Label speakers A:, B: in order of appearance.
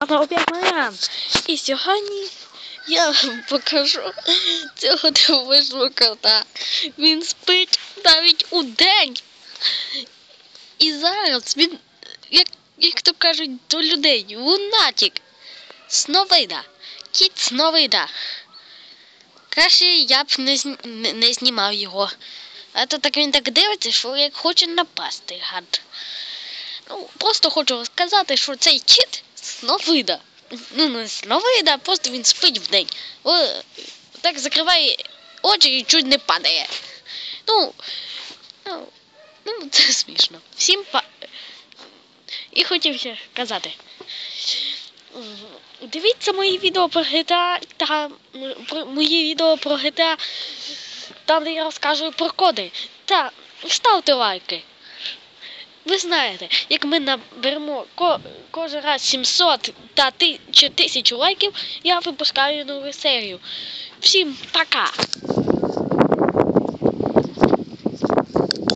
A: Об'єднаєм. І сьогодні я вам покажу цього дивовижного кота. Він спить навіть у день. І зараз він, як, як то кажуть до людей, лунатик. Сновида. Кіт сновида. Краще я б не, не, не знімав його. А то так він так дивиться, що як хоче напасти, гад. Ну, просто хочу сказати, що цей кіт сновида. Ну, не сновида, просто він спить в день. О, так закриває очі і чуть не падає. Ну, ну, ну це смішно. Всім па. І хотів ще казати. Дивіться мої відео про GTA та мої відео про GTA, там де я розказую про коди. Та ставте лайки. Ви знаєте, як ми наберемо ко- кожен раз 700 та ти- чи 1000 лайків, я випускаю нову серію. Всім пока!